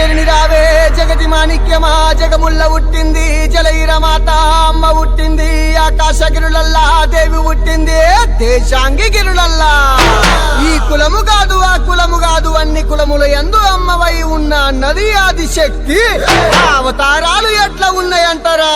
జరిని రావే జగతి మాణిక్యమా జగముల్ల ఉట్టింది జలయిర మాత అమ్మ ఉట్టింది ఆకాశ గిరులల్లా దేవి ఉట్టింది దేశాంగి గిరులల్లా. ఈ కులము కాదు ఆ కులము కాదు అన్ని కులముల ఎందు అమ్మవై ఉన్న అన్నది ఆది శక్తి అవతారాలు ఎట్లా ఉన్నాయంటారా?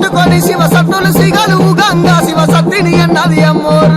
పట్టుకొని శివ సత్తులు సిగలు గంగా శివ సత్తిని అన్నది అమ్మోరు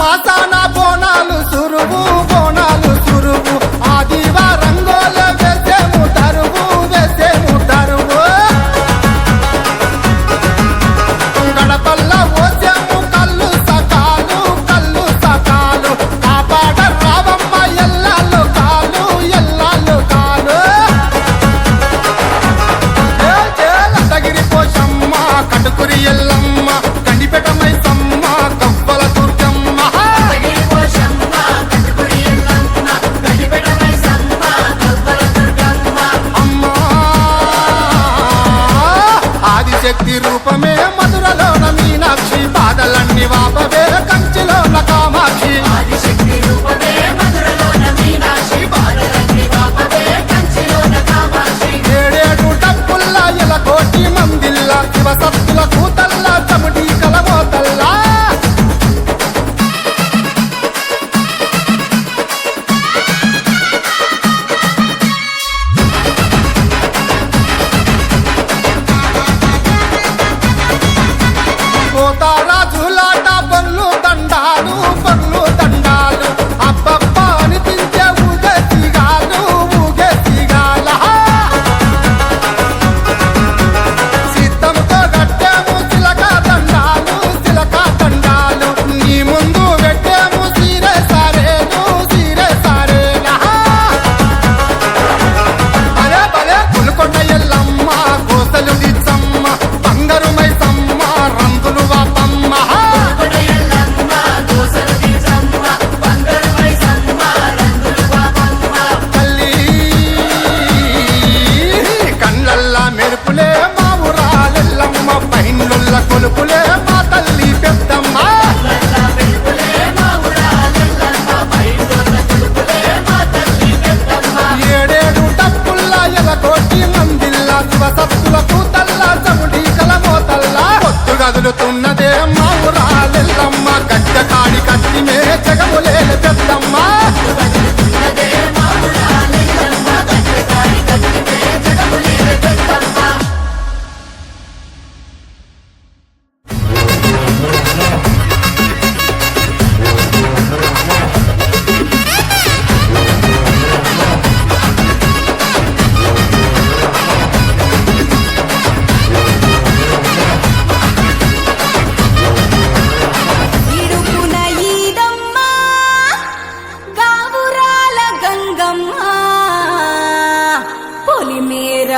மாசானா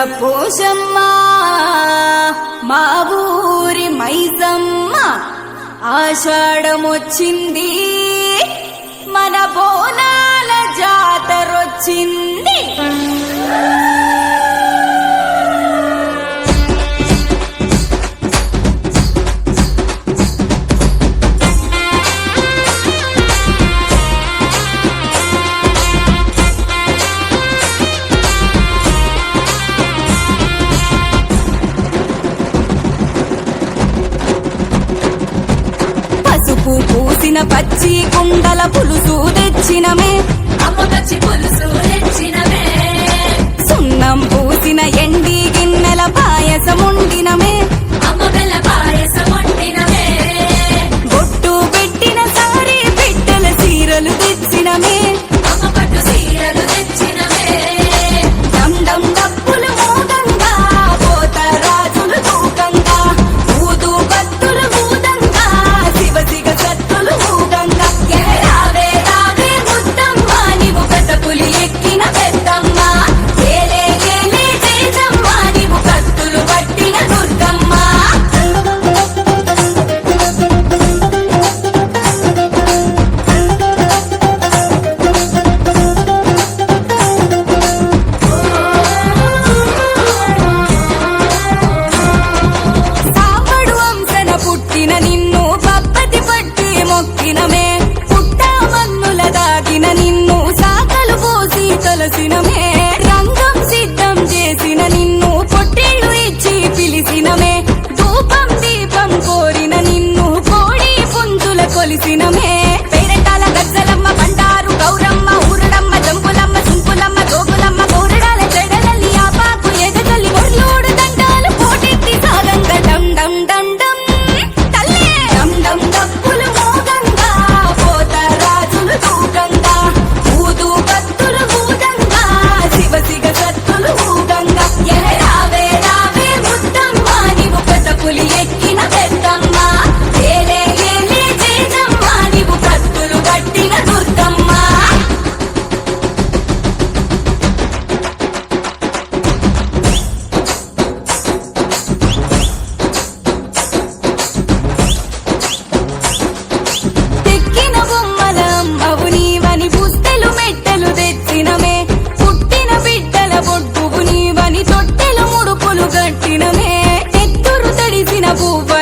పూజమ్మ మా ఊరి మైజమ్మ ఆషాఢమొచ్చింది మన బోనాల జాతరొచ్చింది. కచ్చి కుండల పులుసు తెచ్చినమే. అమ్మ కచ్చి పులుసు Diabo.